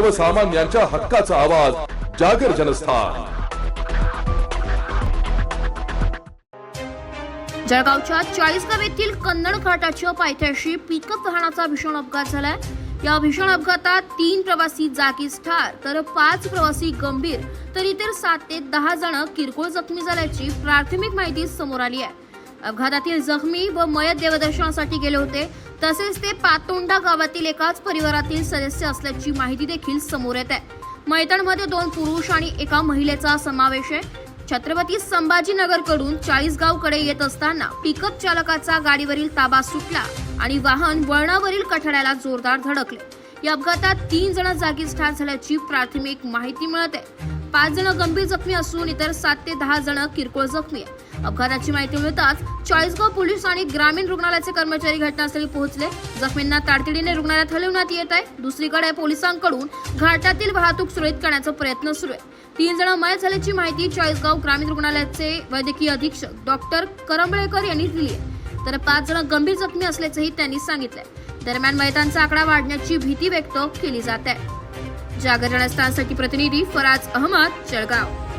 सर्वसामान्यांच्या हक्काचा आवाज जागर जनस्थान. जळगावच्या चाळीसगाव येथील कन्नड घाटाच्या पायथ्याशी पिकअप वाहनाचा भीषण अपघात झालाय. या भीषण अपघातात तीन प्रवासी जागीच ठार तर पाच प्रवासी गंभीर तर इतर सात ते दहा जण किरकोळ जखमी झाल्याची प्राथमिक माहिती समोर आली आहे. अपघातातील जखमी व मयत देवदर्शनासाठी गेले होते. तसेच ते पातोंडा गावातील एकाच परिवारातील सदस्य असल्याची माहिती देखील समोर येत आहे. मैदानमध्ये दोन पुरुष आणि एका महिलेचा समावेश आहे. छत्रपती संभाजीनगरकडून चाळीसगावकडे येत असताना पिकअप चालकाचा गाडीवरील ताबा सुटला आणि वाहन वळणावरील कठड्याला जोरदार धडकले. या अपघातात तीन जण जागीच ठार झाल्याची प्राथमिक माहिती मिळत आहे. पाच जण गंभीर जखमी असून इतर सात ते दहा जण किरकोळ जखमी आहे अपघाताची माहिती मिळताच चाळीसगाव पोलीस आणि ग्रामीण रुग्णालयाचे कर्मचारी घटनास्थळी पोहोचले. जखमींना तातडीने रुग्णालयात हलवण्यात येत आहे. दुसरीकडे पोलिसांकडून घाटातील वाहतूक सुरळीत करण्याचा प्रयत्न सुरू आहे. तीन जण मय झाल्याची माहिती चाळीसगाव ग्रामीण रुग्णालयाचे वैद्यकीय अधीक्षक डॉक्टर करंबळेकर यांनी दिली आहे. तर पाच जण गंभीर जखमी असल्याचंही त्यांनी सांगितलंय. दरम्यान मयतांचा आकडा वाढण्याची भीती व्यक्त केली जात आहे. जागरण स्थानसाठी प्रतिनिधी फराज अहमद जळगाव.